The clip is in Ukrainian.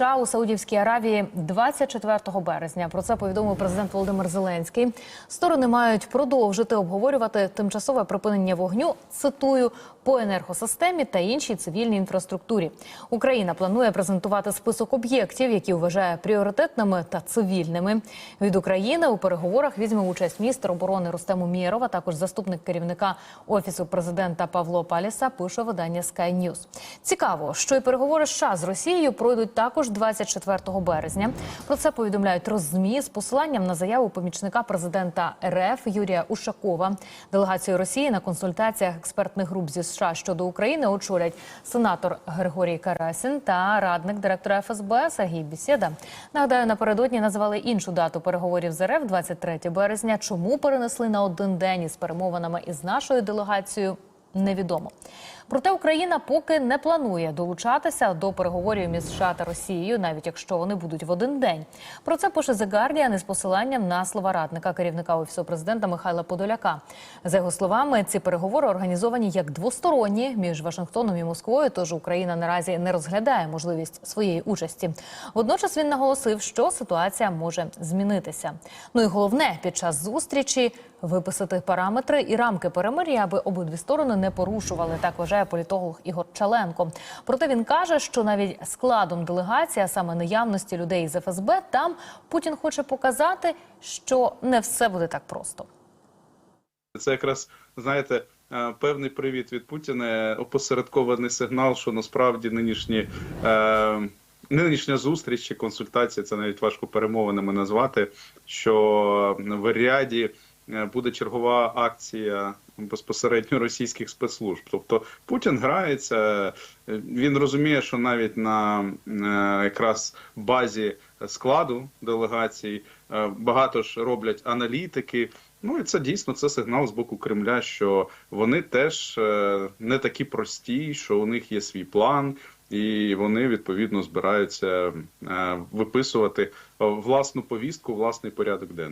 США у Саудівській Аравії 24 березня. Про це повідомив президент Володимир Зеленський. Сторони мають продовжити обговорювати тимчасове припинення вогню. Цитую по енергосистемі та іншій цивільній інфраструктурі. Україна планує презентувати список об'єктів, які вважає пріоритетними та цивільними. Від України у переговорах візьме участь міністр оборони Рустем Умєров, а також заступник керівника офісу президента Павло Паліса. Пише видання Sky News. Цікаво, що і переговори США з Росією пройдуть також 24 березня. Про це повідомляють Роззмі з посиланням на заяву помічника президента РФ Юрія Ушакова. Делегацію Росії на консультаціях експертних груп зі США щодо України очолять сенатор Григорій Карасін та радник директора ФСБ Сергій Бісєда. Нагадаю, напередодні назвали іншу дату переговорів з РФ 23 березня. Чому перенесли на один день із перемовинами із нашою делегацією? Невідомо. Проте Україна поки не планує долучатися до переговорів між США та Росією, навіть якщо вони будуть в один день. Про це пише The Guardian із посиланням на слова радника керівника офісу президента Михайла Подоляка. За його словами, ці переговори організовані як двосторонні між Вашингтоном і Москвою. Тож Україна наразі не розглядає можливість своєї участі. Водночас він наголосив, що ситуація може змінитися. Ну і головне під час зустрічі виписати параметри і рамки перемир'я, аби обидві сторони не порушували. Так вважає політолог Ігор Чаленко. Проте він каже, що навіть складом делегації, а саме наявності людей з ФСБ, там Путін хоче показати, що не все буде так просто. Це якраз знаєте е, певний привід від Путіна, опосередкований сигнал, що насправді нинішні. Е, Нинішня зустріч чи консультація, це навіть важко перемовинами назвати. Що в Ріаді е, буде чергова акція безпосередньо російських спецслужб. Тобто Путін грається, він розуміє, що навіть на е, якраз базі складу делегацій е, багато ж роблять аналітики. Ну і це дійсно це сигнал з боку Кремля, що вони теж е, не такі прості, що у них є свій план, і вони відповідно збираються виписувати власну повістку, власний порядок денний.